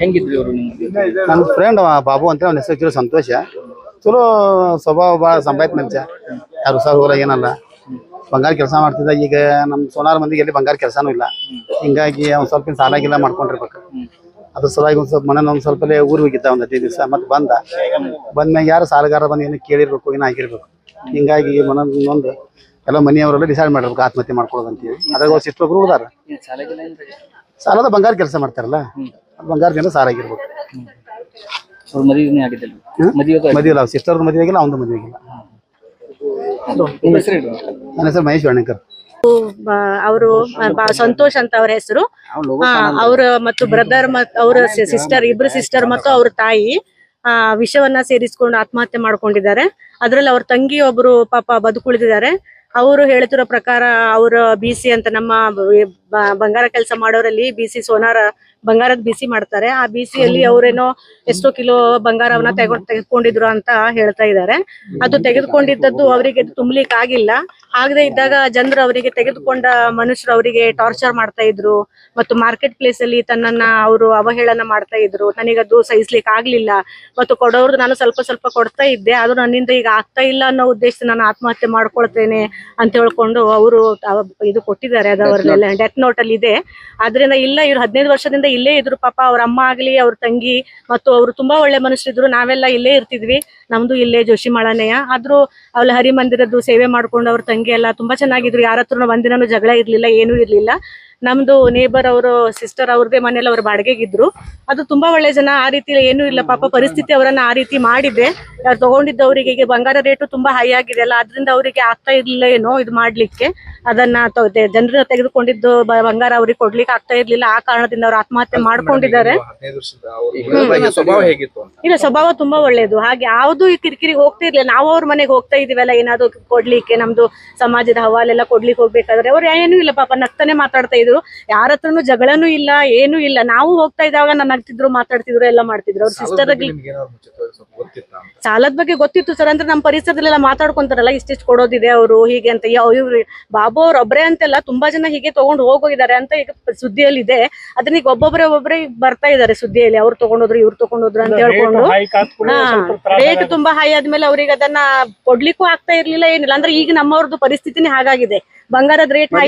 ಹೆಂಗಿದ್ರು ಇವರು ನಿಮ್ಗೆ ನನ್ನ ಫ್ರೆಂಡ್ ಬಾಬು ಅಂತ ಅವ್ನ ಹೆಸರು ಹಚ್ಚಿರೋ ಸಂತೋಷ. ಚಲೋ ಸ್ವಭಾವ ಭಾಳ ಸಂಭಾಯ್ತು ಮನುಷ್ಯ. ಯಾರು ಸರ್ ಹೋಗಲ್ಲ ಏನಲ್ಲ. ಬಂಗಾರ ಕೆಲಸ ಮಾಡ್ತಿದ್ದ ಈಗ ನಮ್ಮ ಸೋನಾರ ಮಂದಿಗೆ ಎಲ್ಲಿ ಬಂಗಾರ ಕೆಲಸನೂ ಇಲ್ಲ. ಹಿಂಗಾಗಿ ಅವ್ನು ಸ್ವಲ್ಪ ಸಾಲ ಗಿಲ್ಲ ಮಾಡ್ಕೊಂಡಿರ್ಬೇಕು. ಅದ್ರ ಸಲುವಾಗಿ ಒಂದು ಸ್ವಲ್ಪ ಮನೆ ಒಂದು ಸ್ವಲ್ಪ ಊರಿಗೆ ಹೋಗಿದ್ದ ಒಂದು ಹದಿನೈದು ದಿವಸ ಮತ್ತೆ ಬಂದ. ಬಂದ್ಮ್ಯಾಗ ಯಾರು ಸಾಲಗಾರ ಬಂದು ಏನು ಕೇಳಿರ್ಬೇಕು ಏನೋ ಆಗಿರ್ಬೇಕು. ಹಿಂಗಾಗಿ ಮನ ಒಂದು ಎಲ್ಲ ಮನೆಯವರೆಲ್ಲ ಡಿಸೈಡ್ ಮಾಡಿರ್ಬೇಕು ಆತ್ಮಹತ್ಯೆ ಮಾಡ್ಕೊಳ್ಳೋದು ಅಂತೇಳಿ. ಅದ್ರಾಗ ಒಂದು ಸಿಟ್ಟು ಒಬ್ರು ಉಳ್ದಾರ. ಸಾಲಾಗಿಲ್ಲ ಸಾಲದ ಬಂಗಾರ ಕೆಲಸ ಮಾಡ್ತಾರಲ್ಲ ಬಂಗಾರದಿಂದ ಸಾಲ ಆಗಿರ್ಬೇಕು ಅವ್ರ ಮದುವೆ ಆಗಿದ್ದಿಲ್ಲ. ಮದುವೆ ಮದುವೆ ಇಲ್ಲ ಸಿಸ್ಟರ್ದು ಮದುವೆ ಆಗಿಲ್ಲ ಅವನದು ಮದುವೆ ಆಗಿಲ್ಲ. ಹೆಸರು ಇಡು ನನ್ನ ಹೆಸರು ಮಹೇಶ್ ವರ್ಣಕರ್. ಅವರು ಸಂತೋಷ್ ಅಂತ ಅವ್ರ ಹೆಸರು. ಅವ್ರ ಮತ್ತು ಬ್ರದರ್ ಮತ್ ಅವ್ರ ಸಿಸ್ಟರ್ ಇಬ್ರು ಸಿಸ್ಟರ್ ಮತ್ತು ಅವ್ರ ತಾಯಿ ಆ ವಿಷವನ್ನ ಸೇರಿಸ್ಕೊಂಡು ಆತ್ಮಹತ್ಯೆ ಮಾಡ್ಕೊಂಡಿದ್ದಾರೆ. ಅದ್ರಲ್ಲಿ ಅವ್ರ ತಂಗಿ ಒಬ್ರು ಪಾಪ ಬದುಕುಳಿದಿದ್ದಾರೆ. ಅವರು ಹೇಳ್ತಿರೋ ಪ್ರಕಾರ ಅವ್ರ ಬಿಸಿ ಅಂತ ನಮ್ಮ ಬಂಗಾರ ಕೆಲಸ ಮಾಡೋರಲ್ಲಿ ಬಿಸಿ ಸೋನಾರ ಬಂಗಾರದ ಬಿಸಿ ಮಾಡ್ತಾರೆ. ಆ ಬಿಸಿಯಲ್ಲಿ ಅವರೇನೋ ಎಷ್ಟೋ ಕಿಲೋ ಬಂಗಾರವನ್ನ ತೆಗೊಂಡ್ ತೆಗೆದುಕೊಂಡಿದ್ರು ಅಂತ ಹೇಳ್ತಾ ಇದ್ದಾರೆ. ಅದು ತೆಗೆದುಕೊಂಡಿದ್ದದ್ದು ಅವರಿಗೆ ತುಂಬಲಿಕ್ಕೆ ಆಗಿಲ್ಲ ಆಗದೆ ಇದ್ದಾಗ ಜನರು ಅವರಿಗೆ ತೆಗೆದುಕೊಂಡ ಮನುಷ್ಯರು ಅವರಿಗೆ ಟಾರ್ಚರ್ ಮಾಡ್ತಾ ಇದ್ರು. ಮತ್ತು ಮಾರ್ಕೆಟ್ ಪ್ಲೇಸ್ ಅಲ್ಲಿ ತನ್ನನ್ನ ಅವರು ಅವಹೇಳನ ಮಾಡ್ತಾ ಇದ್ರು. ನನಗದು ಸಹಿಸ್ಲಿಕ್ಕೆ ಆಗ್ಲಿಲ್ಲ. ಮತ್ತು ಕೊಡೋರ್ದು ನಾನು ಸ್ವಲ್ಪ ಸ್ವಲ್ಪ ಕೊಡ್ತಾ ಇದ್ದೆ. ಅದು ನನ್ನಿಂದ ಈಗ ಆಗ್ತಾ ಇಲ್ಲ ಅನ್ನೋ ಉದ್ದೇಶ ನಾನು ಆತ್ಮಹತ್ಯೆ ಮಾಡ್ಕೊಳ್ತೇನೆ ಅಂತ ಹೇಳ್ಕೊಂಡು ಅವರು ಇದು ಕೊಟ್ಟಿದ್ದಾರೆ. ಅದು ಅವ್ರನ್ನೆಲ್ಲ ಡೆತ್ ನೋಟ್ ಅಲ್ಲಿ ಇದೆ. ಆದ್ರಿಂದ ಇಲ್ಲ ಇವ್ರು ಹದಿನೈದು ವರ್ಷದಿಂದ ಇಲ್ಲೇ ಇದ್ರು. ಪಾಪ ಅವ್ರ ಅಮ್ಮ ಆಗ್ಲಿ ಅವ್ರ ತಂಗಿ ಮತ್ತು ಅವರು ತುಂಬಾ ಒಳ್ಳೆ ಮನುಷ್ಯರಿದ್ರು. ನಾವೆಲ್ಲ ಇಲ್ಲೇ ಇರ್ತಿದ್ವಿ. ನಮ್ದು ಇಲ್ಲೇ ಜೋಶಿಮಾಳನೆಯ. ಆದ್ರೂ ಅವ್ಳ ಹರಿಮಂದಿರದ್ದು ಸೇವೆ ಮಾಡ್ಕೊಂಡು ಅವ್ರ ತಂಗಿ ಎಲ್ಲ ತುಂಬಾ ಚೆನ್ನಾಗಿದ್ರು. ಯಾರ ಹತ್ರನೂ ಒಂದಿನೂ ಜಗಳ ಇರ್ಲಿಲ್ಲ ಏನೂ ಇರ್ಲಿಲ್ಲ. ನಮ್ದು ನೇಬರ್ ಅವರು ಸಿಸ್ಟರ್ ಅವ್ರದೇ ಮನೇಲಿ ಅವ್ರು ಬಾಡಿಗೆಗಿದ್ರು. ಅದು ತುಂಬಾ ಒಳ್ಳೆ ಜನ ಆ ರೀತಿ ಏನು ಇಲ್ಲ. ಪಾಪ ಪರಿಸ್ಥಿತಿ ಅವರನ್ನ ಆ ರೀತಿ ಮಾಡಿದೆ. ಅವ್ರು ತಗೊಂಡಿದ್ದವರಿಗೆ ಈಗ ಬಂಗಾರ ರೇಟು ತುಂಬಾ ಹೈ ಆಗಿದೆ ಅಲ್ಲ ಅದರಿಂದ ಅವರಿಗೆ ಆಗ್ತಾ ಇರ್ಲಿಲ್ಲ ಏನೋ ಇದು ಮಾಡ್ಲಿಕ್ಕೆ. ಅದನ್ನ ಜನರ ತೆಗೆದುಕೊಂಡಿದ್ದು ಬಂಗಾರ ಅವ್ರಿಗೆ ಕೊಡ್ಲಿಕ್ಕೆ ಆಗ್ತಾ ಇರ್ಲಿಲ್ಲ. ಆ ಕಾರಣದಿಂದ ಅವ್ರು ಆತ್ಮಹತ್ಯೆ ಮಾಡ್ಕೊಂಡಿದ್ದಾರೆ. ಇಲ್ಲ ಸ್ವಭಾವ ತುಂಬಾ ಒಳ್ಳೇದು ಹಾಗೆ ಯಾವ್ದು ಈ ಕಿರಿಕಿರಿ ಹೋಗ್ತಾ ಇರ್ಲಿಲ್ಲ. ನಾವು ಅವ್ರ ಮನೆಗೆ ಹೋಗ್ತಾ ಇದೀವಲ್ಲ ಏನಾದ್ರು ಕೊಡ್ಲಿಕ್ಕೆ ನಮ್ದು ಸಮಾಜದ ಹವಾಲೆಲ್ಲ ಕೊಡ್ಲಿಕ್ಕೆ ಹೋಗ್ಬೇಕಾದ್ರೆ ಅವ್ರು ಏನೂ ಇಲ್ಲ ಪಾಪ ನಗ್ತಾನೆ ಮಾತಾಡ್ತಾ ಇದ್ರು ಯಾರ ಹತ್ರನು ಜಗಳನು ಇಲ್ಲ ಏನು ಇಲ್ಲ. ನಾವು ಹೋಗ್ತಾ ಇದ್ದಾಗ ನನ್ನ ಆಗ್ತಿದ್ರು ಮಾತಾಡ್ತಿದ್ರು ಎಲ್ಲ ಮಾಡ್ತಿದ್ರು. ಅವ್ರ ಸಿಸ್ಟರ್ ನಿಮ್ಗೆ ಏನಾದ್ರು ಮುಂಚಿತವಾಗಿ ಸ್ವಲ್ಪ ಗೊತ್ತಿತ್ತ ಅಂತ? ಸಾಲದ ಬಗ್ಗೆ ಗೊತ್ತಿತ್ತು ಸರ್. ಅಂದ್ರೆ ನಮ್ಮ ಪರಿಸರದಲ್ಲೆಲ್ಲ ಮಾತಾಡ್ಕೊಂತಾರಲ್ಲ ಇಷ್ಟಿಷ್ಟು ಕೊಡೋದಿದೆ ಅವರು ಹೀಗೆ ಅಂತ. ಇವ್ರು ಬಾಬು ಅವ್ರ ಒಬ್ರೇ ಅಂತೆಲ್ಲ ತುಂಬಾ ಜನ ಹೀಗೆ ತಗೊಂಡು ಹೋಗೋಗಿದ್ದಾರೆ ಅಂತ ಈಗ ಸುದ್ದಿಯಲ್ಲಿ ಇದೆ ಅದನ್ನ ಈಗ ಒಬ್ಬೊಬ್ಬರೇ ಒಬ್ಬರೇ ಬರ್ತಾ ಇದ್ದಾರೆ ಸುದ್ದಿಯಲ್ಲಿ. ಅವ್ರು ತಗೊಂಡೋದ್ರು ಇವ್ರು ತಗೊಂಡೋದ್ರು ಅಂತ ಹೇಳ್ಕೊಂಡು. ರೇಟ್ ತುಂಬಾ ಹೈ ಆದ್ಮೇಲೆ ಅವ್ರಿಗೆ ಅದನ್ನ ಕೊಡ್ಲಿಕ್ಕೂ ಆಗ್ತಾ ಇರ್ಲಿಲ್ಲ ಏನಿಲ್ಲ. ಅಂದ್ರೆ ಈಗ ನಮ್ಮವ್ರದ್ದು ಪರಿಸ್ಥಿತಿನೇ ಹಾಗಾಗಿದೆ. ಬಂಗಾರದ ರೇಟ್ ಹೈ